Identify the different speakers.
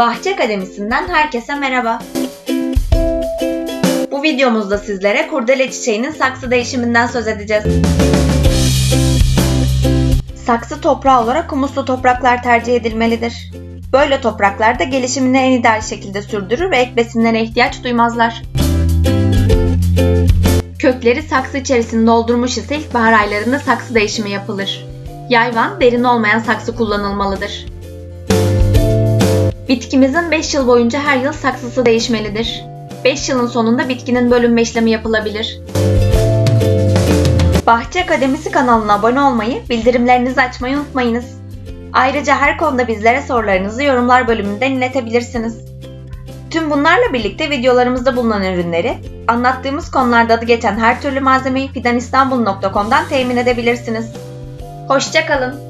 Speaker 1: Bahçe Akademisi'nden herkese merhaba. Bu videomuzda sizlere kurdele çiçeğinin saksı değişiminden söz edeceğiz. Saksı toprağı olarak humuslu topraklar tercih edilmelidir. Böyle topraklarda gelişimini en ideal şekilde sürdürür ve ek besinlere ihtiyaç duymazlar. Kökleri saksı içerisinde doldurmuş ise ilkbahar aylarında saksı değişimi yapılır. Yayvan, derin olmayan saksı kullanılmalıdır. Bitkimizin 5 yıl boyunca her yıl saksısı değişmelidir. 5 yılın sonunda bitkinin bölünme işlemi yapılabilir. Bahçe Akademisi kanalına abone olmayı, bildirimlerinizi açmayı unutmayınız. Ayrıca her konuda bizlere sorularınızı yorumlar bölümünden iletebilirsiniz. Tüm bunlarla birlikte videolarımızda bulunan ürünleri, anlattığımız konularda adı geçen her türlü malzemeyi fidanistanbul.com'dan temin edebilirsiniz. Hoşçakalın.